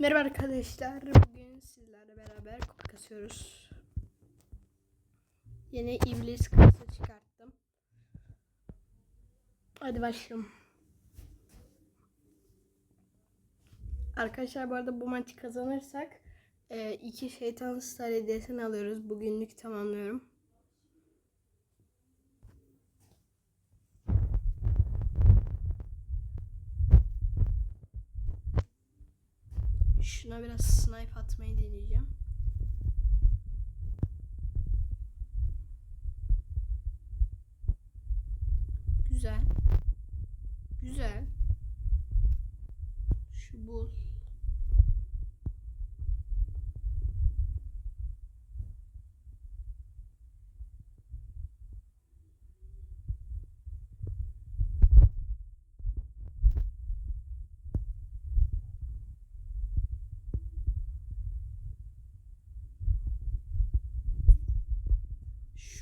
Merhaba arkadaşlar. Bugün sizlerle beraber kupa kasıyoruz. Yeni iblis kasa çıkarttım. Hadi başlayalım. Arkadaşlar bu arada bu maçı kazanırsak e, iki şeytan star hediyesini alıyoruz. Bugünlük tamamlıyorum. Şuna biraz snipe atmayı deneyeceğim. Güzel. Güzel. Şu bul.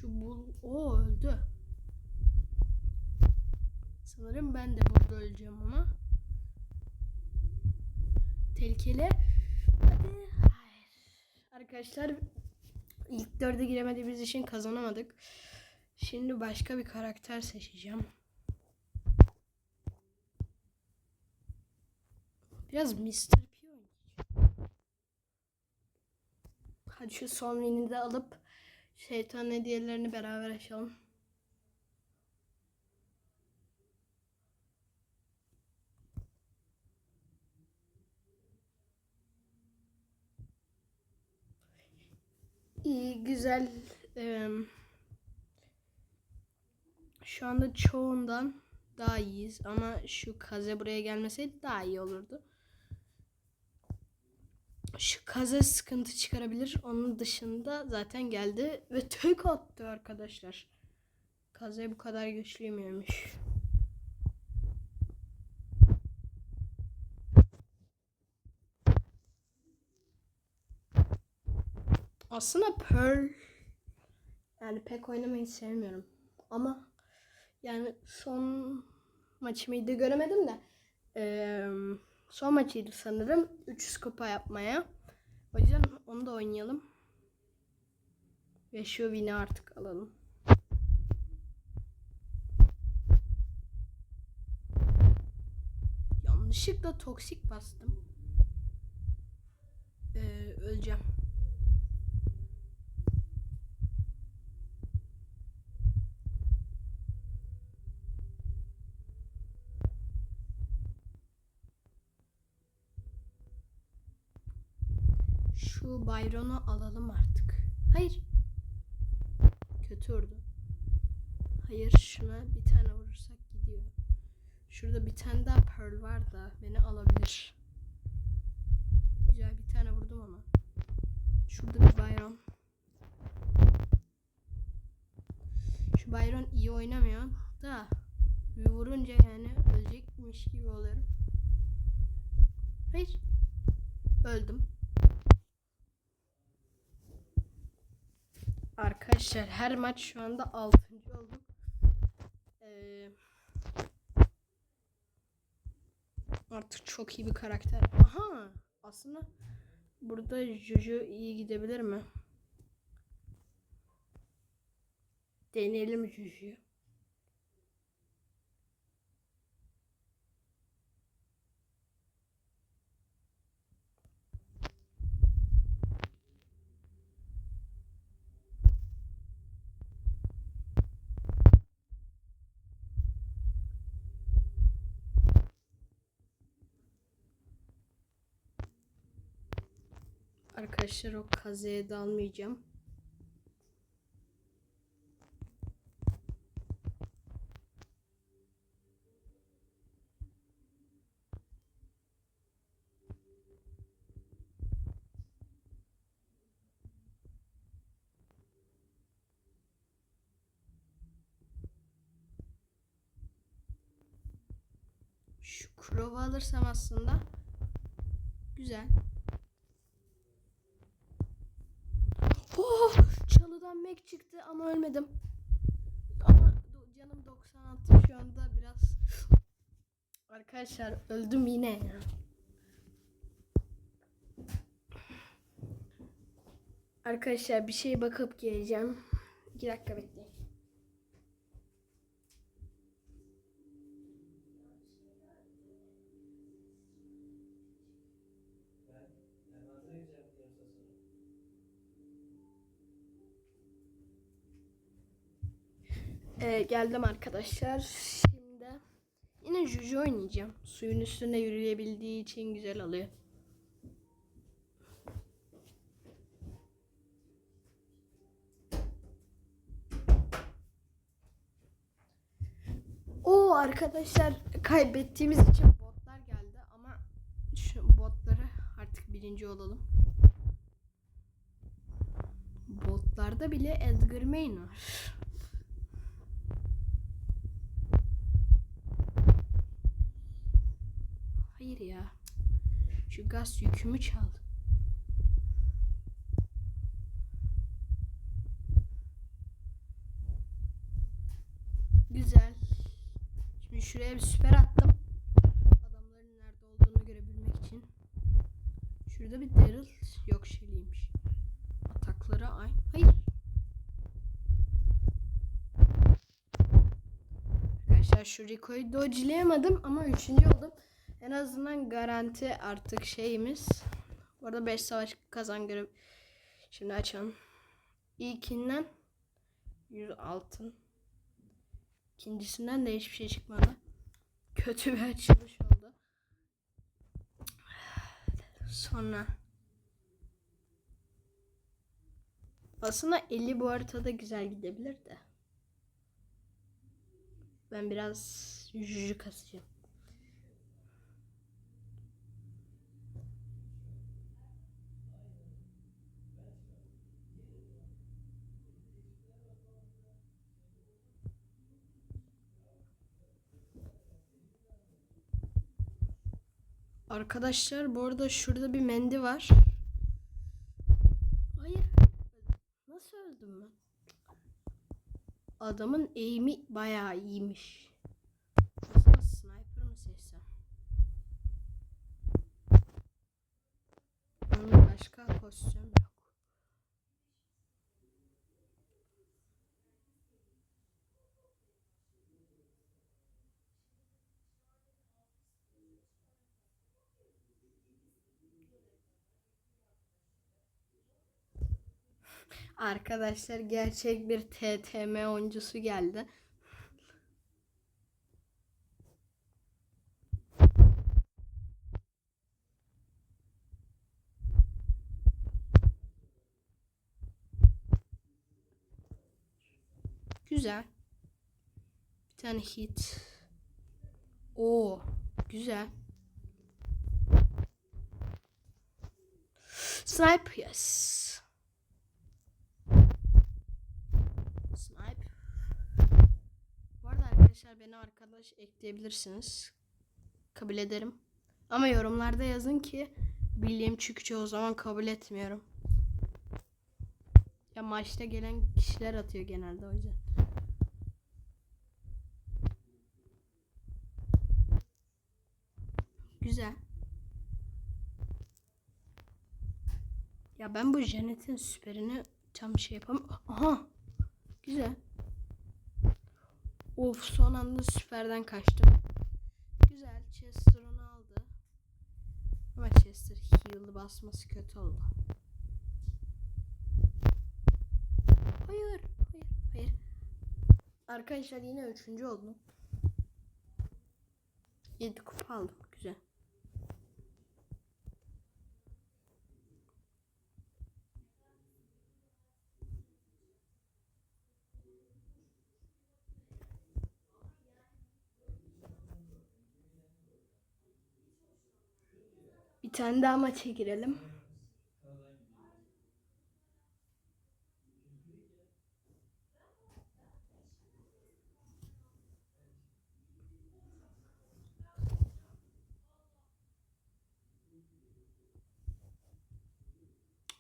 Şu bul. O öldü. Sanırım ben de burada öleceğim ama. Tehlikeli. Hadi. Hayır. Arkadaşlar ilk dörde giremediğimiz için kazanamadık. Şimdi başka bir karakter seçeceğim. Biraz Mr. P oynayacağım. Hadi şu son win'i de alıp şeytan hediyelerini beraber açalım. İyi, güzel. Eee, şu anda çoğundan daha iyiyiz ama şu kaze buraya gelmeseydi daha iyi olurdu. Şu kaze sıkıntı çıkarabilir. Onun dışında zaten geldi ve tek attı arkadaşlar. Kaze bu kadar güçlüymüş. Aslında Pearl yani pek oynamayı sevmiyorum. Ama yani son maçımı da göremedim de eee, son maçıydı sanırım. 300 kupa yapmaya. O yüzden onu da oynayalım. Ve şu win'i artık alalım. Yanlışlıkla toksik bastım. Ee, öleceğim. Şu Byron'u alalım artık. Hayır. Kötü vurdu. Hayır şuna bir tane vurursak gidiyor. Şurada bir tane daha Pearl var da beni alabilir. Güzel bir tane vurdum ama. Şurada bir Byron. Şu Byron iyi oynamıyor da bir vurunca yani ölecekmiş gibi oluyorum. Hayır. Öldüm. Arkadaşlar her maç şu anda 6. olduk. Ee, artık çok iyi bir karakter. Aha aslında burada Juju iyi gidebilir mi? Deneyelim Juju'yu. Arkadaşlar o kazeye dalmayacağım. Şu Crow'u alırsam aslında güzel. Buradan mek çıktı ama ölmedim. Ama canım 96 şu anda biraz. Arkadaşlar öldüm yine ya. Arkadaşlar bir şey bakıp geleceğim. 2 dakika bekleyin. Ee, geldim arkadaşlar. Şimdi yine Juju oynayacağım. Suyun üstünde yürüyebildiği için güzel oluyor. O arkadaşlar kaybettiğimiz için botlar geldi ama şu botları artık birinci olalım. Botlarda bile Edgar Main var. Hayır ya. Şu gaz yükümü çaldı. Güzel. Şimdi şuraya bir süper attım. Adamların nerede olduğunu görebilmek için. Şurada bir Daryl yok şeyliymiş. Atakları ay. Hayır. Arkadaşlar şu Rico'yu dodge'layamadım ama üçüncü oldum. En azından garanti artık şeyimiz. Bu arada 5 savaş kazan görev. Şimdi açalım. İlkinden 100 altın. İkincisinden de hiçbir şey çıkmadı. Kötü bir açılış oldu. Sonra aslında 50 bu haritada güzel gidebilir de. Ben biraz juju kasacağım. Arkadaşlar bu arada şurada bir mendi var. Hayır. Nasıl öldüm ben? Adamın eğimi bayağı iyiymiş. Aslında sniper mı seçsem? Onun başka kostüm yok. Arkadaşlar gerçek bir TTM oyuncusu geldi. Güzel. Bir tane hit. Oo, güzel. Snipe yes. Snipe. Bu arada arkadaşlar beni arkadaş ekleyebilirsiniz. Kabul ederim. Ama yorumlarda yazın ki bildiğim çünkü o zaman kabul etmiyorum. Ya maçta gelen kişiler atıyor genelde o. Güzel. Ya ben bu Janet'in süperini tam şey yapamam. Aha. Güzel. Of son anda süperden kaçtım. Güzel. Chester onu aldı. Ama Chester heal'ı basması kötü oldu. Hayır. Hayır. Hayır. Arkadaşlar yine üçüncü oldum. 7 kupa aldım. Güzel. Bir tane daha maça girelim.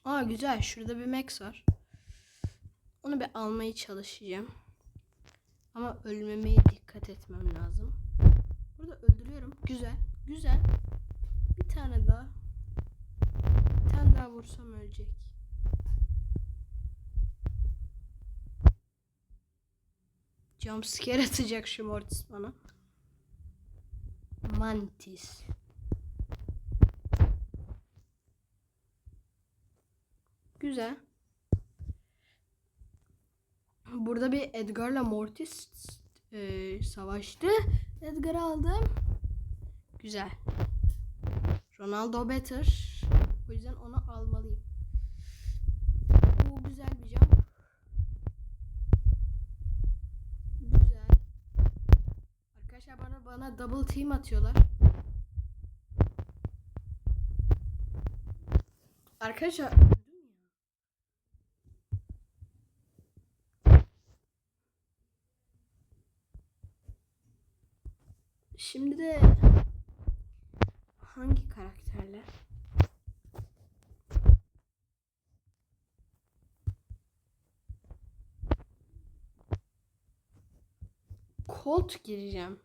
Aa güzel. Şurada bir Max var. Onu bir almaya çalışacağım. Ama ölmemeye dikkat etmem lazım. Burada öldürüyorum. Güzel. Güzel tane daha. Bir tane daha vursam ölecek. Jumpscare atacak şu Mortis bana. Mantis. Güzel. Burada bir Edgar'la Mortis e, savaştı. Edgar'ı aldım. Güzel. Ronaldo better. O yüzden onu almalıyım. Bu güzel bir jump. Güzel. Arkadaşlar bana bana double team atıyorlar. Arkadaşlar öldüm ya. Şimdi de hangi karakterle? Colt gireceğim.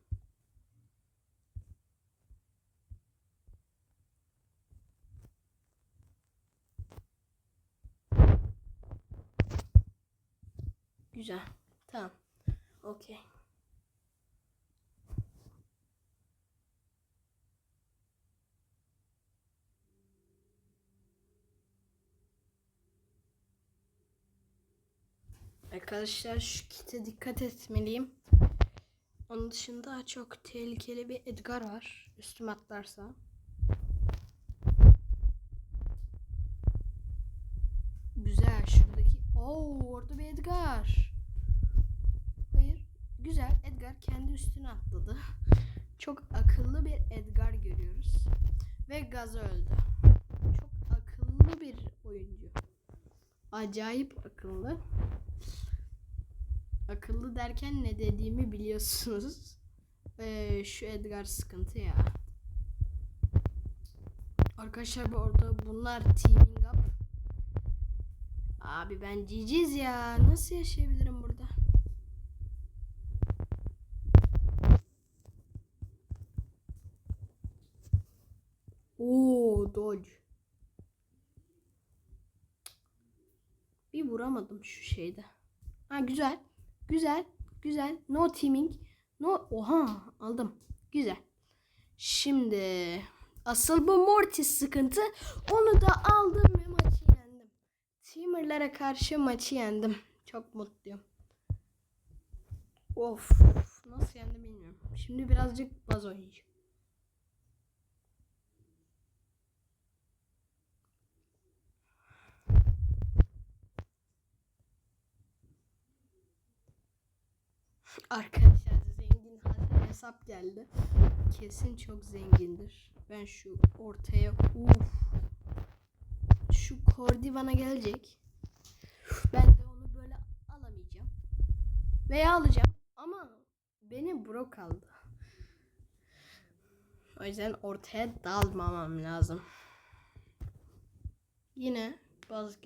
Güzel. Tamam. Okey. Arkadaşlar şu kite dikkat etmeliyim. Onun dışında çok tehlikeli bir Edgar var. Üstüme atlarsa. Güzel şuradaki. Oo orada bir Edgar. Hayır. Güzel. Edgar kendi üstüne atladı. Çok akıllı bir Edgar görüyoruz. Ve Gaz öldü. Çok akıllı bir oyuncu. Acayip akıllı. Akıllı derken ne dediğimi biliyorsunuz. Ee, şu Edgar sıkıntı ya. Arkadaşlar bu arada bunlar teaming up. Abi ben ciciz ya. Nasıl yaşayabilirim burada? Oo dodge. Bir vuramadım şu şeyde. Ha güzel. Güzel. Güzel. No teaming. No. Oha aldım. Güzel. Şimdi asıl bu Mortis sıkıntı. Onu da aldım ve maçı yendim. Teamer'lara karşı maçı yendim. Çok mutluyum. Of. Nasıl yendim bilmiyorum. Şimdi birazcık baz oynayacağım. Arkadaşlar zengin hesap geldi. Kesin çok zengindir. Ben şu ortaya uf. Şu Kordi bana gelecek. Ben de onu böyle alamayacağım. Veya alacağım ama beni Brock aldı. O yüzden ortaya dalmamam lazım. Yine baz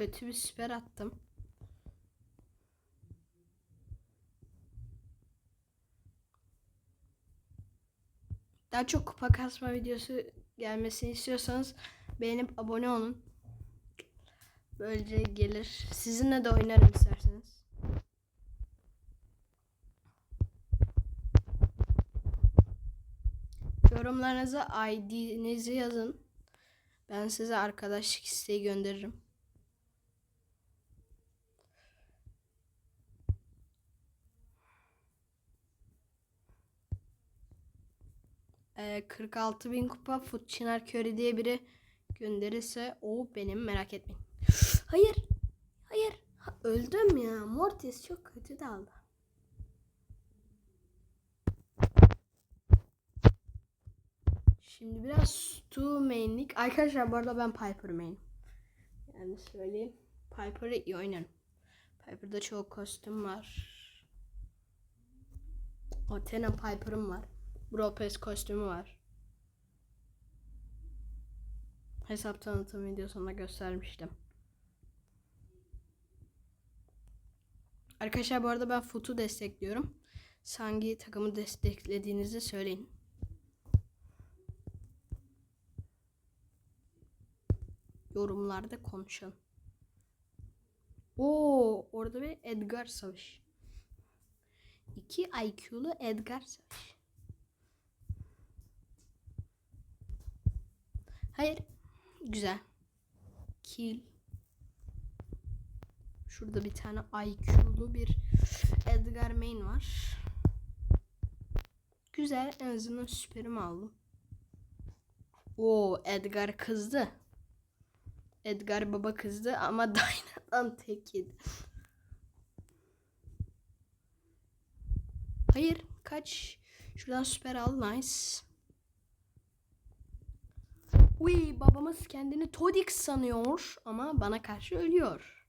kötü bir siper attım. Daha çok kupa kasma videosu gelmesini istiyorsanız beğenip abone olun. Böylece gelir. Sizinle de oynarım isterseniz. Yorumlarınıza ID'nizi yazın. Ben size arkadaşlık isteği gönderirim. Ee, 46 bin kupa Foot Çınar Curry diye biri gönderirse o benim merak etmeyin. Hayır. Hayır. Ha, öldüm ya. Mortis çok kötü daldı. Şimdi biraz Stu mainlik. Arkadaşlar bu arada ben Piper main. Yani söyleyeyim. Piper'ı iyi oynarım. Piper'da çok kostüm var. Athena Piper'ım var. Bropez kostümü var. hesap tanıtım videosunda göstermiştim. Arkadaşlar bu arada ben Foot'u destekliyorum. Siz takımı desteklediğinizi söyleyin. Yorumlarda konuşalım. Oo, orada bir Edgar Savaş. 2 IQ'lu Edgar Savaş. Hayır. Güzel. Kill. Şurada bir tane IQ'lu bir Edgar main var. Güzel. En azından süperimi aldım. Oo Edgar kızdı. Edgar baba kızdı ama Dyna'dan tek yedi. Hayır kaç. Şuradan süper al nice. Uy babamız kendini Todix sanıyor ama bana karşı ölüyor.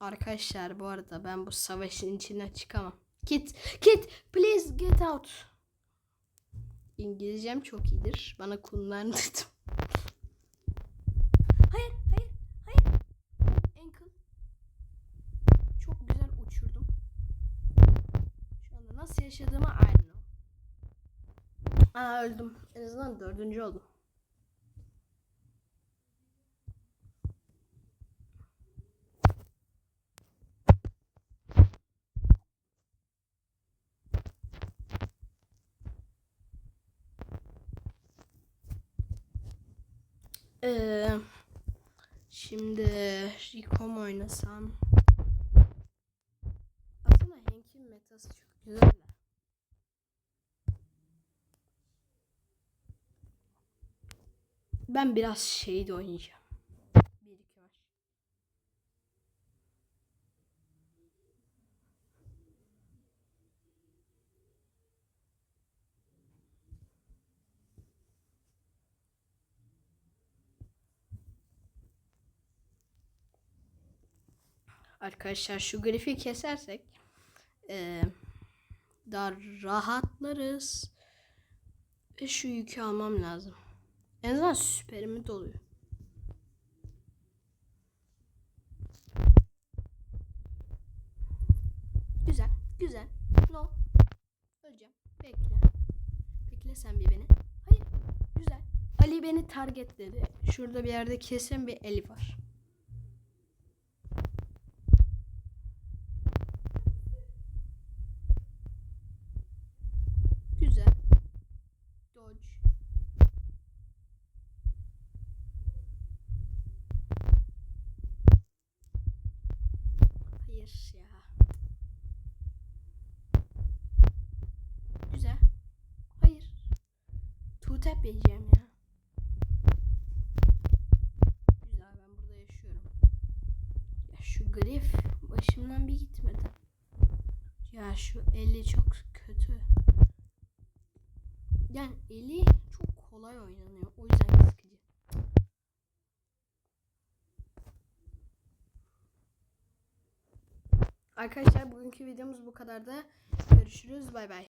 Arkadaşlar bu arada ben bu savaşın içine çıkamam. Kit, Kit, please get out. İngilizcem çok iyidir. Bana kullandırdım. Hayır, hayır, hayır. Ankle. Çok güzel uçurdum. Şu anda nasıl yaşadığımı know. Aa öldüm. En azından dördüncü oldum. Ee, şimdi Rico mu oynasam? Aslında Hank'in metası çok güzel de. Ben biraz şey de oynayacağım. Arkadaşlar şu grafiği kesersek eee, daha rahatlarız. Ve şu yükü almam lazım. En azından süperimi doluyor. Güzel, güzel. No. Öleceğim. Bekle. Bekle sen bir beni. Hayır. Güzel. Ali beni targetledi. Şurada bir yerde kesin bir Elif var. Güzel. Dodge. Hayır ya. Güzel. Hayır. Two tap yiyeceğim ya. Güzel ben burada yaşıyorum. Ya şu grif başımdan bir gitmedi. Ya şu eli çok kötü. Yani eli çok kolay oynanıyor. O yüzden Arkadaşlar bugünkü videomuz bu kadar da. Görüşürüz. Bay bay.